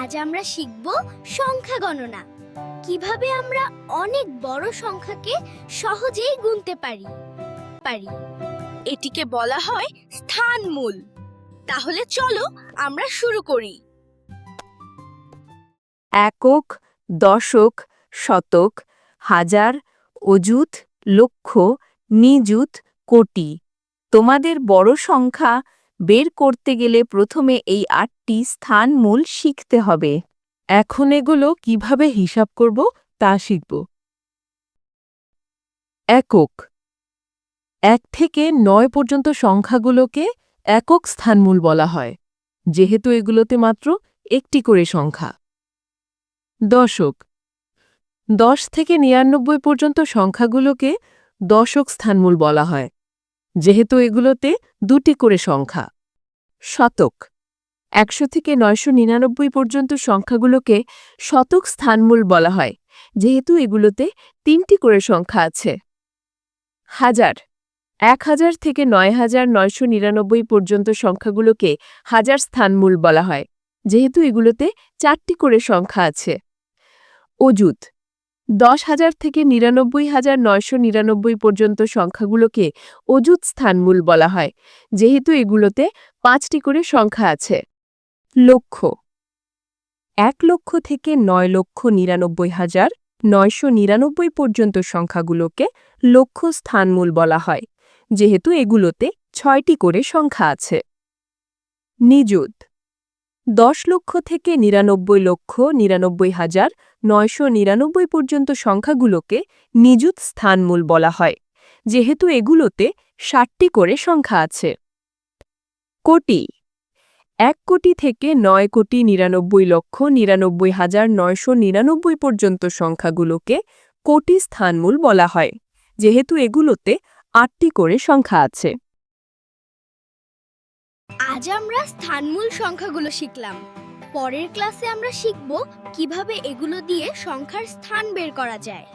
আজ আমরা শিখব সংখ্যা গণনা। কীভাবে আমরা অনেক বড় সংখ্যাকে সহজেই গুনতে পারি? পারি। এটিকে বলা হয় স্থানমূল তাহলে চলো আমরা শুরু করি। একক, দশক, শতক, হাজার, অযুত, লক্ষ, নিযুত, কোটি। তোমাদের বড় সংখ্যা বের করতে গেলে প্রথমে এই আটটি স্থানমূল শিখতে হবে। এখন এগুলো কীভাবে হিসাব করব তা শিখব। একক। এক থেকে নয় পর্যন্ত সংখ্যাগুলোকে একক স্থানমূল বলা হয়, যেহেতু এগুলোতে মাত্র একটি করে সংখ্যা। দশক। দশ থেকে নিরানব্বই পর্যন্ত সংখ্যাগুলোকে দশক স্থানমূল বলা হয়। যেহেতু এগুলোতে দুটি করে সংখ্যা। শতক। একশো থেকে নয়শো নিরানব্বই পর্যন্ত সংখ্যাগুলোকে শতক স্থানমূল বলা হয়, যেহেতু এগুলোতে তিনটি করে সংখ্যা আছে। হাজার। এক হাজার থেকে নয় হাজার নয়শো নিরানব্বই পর্যন্ত সংখ্যাগুলোকে হাজার স্থানমূল বলা হয়, যেহেতু এগুলোতে চারটি করে সংখ্যা আছে। অযুত। দশ হাজার থেকে নিরানব্বই হাজার নয়শো নিরানব্বই পর্যন্ত সংখ্যাগুলোকে অযুত স্থানমূল বলা হয়। যেহেতু এগুলোতে পাঁচটি করে সংখ্যা আছে। লক্ষ এক লক্ষ থেকে নয় লক্ষ নিরানব্বই হাজার নয়শো নিরানব্বই পর্যন্ত সংখ্যাগুলোকে লক্ষ স্থানমূল বলা হয়। যেহেতু এগুলোতে ছয়টি করে সংখ্যা আছে। নিযুত। দশ লক্ষ থেকে নিরানব্বই লক্ষ নিরানব্বই হাজার নয়শো নিরানব্বই পর্যন্ত সংখ্যাগুলোকে নিযুত স্থানমূল বলা হয়, যেহেতু এগুলোতে ষাটটি করে সংখ্যা আছে। কোটি, এক কোটি থেকে নয় কোটি নিরানব্বই লক্ষ নিরানব্বই হাজার নয়শো নিরানব্বই পর্যন্ত সংখ্যাগুলোকে কোটি স্থানমূল বলা হয়, যেহেতু এগুলোতে আটটি করে সংখ্যা আছে। আজ আমরা স্থানমূল সংখ্যাগুলো শিখলাম। পরের ক্লাসে আমরা শিখব কীভাবে এগুলো দিয়ে সংখ্যার স্থান বের করা যায়।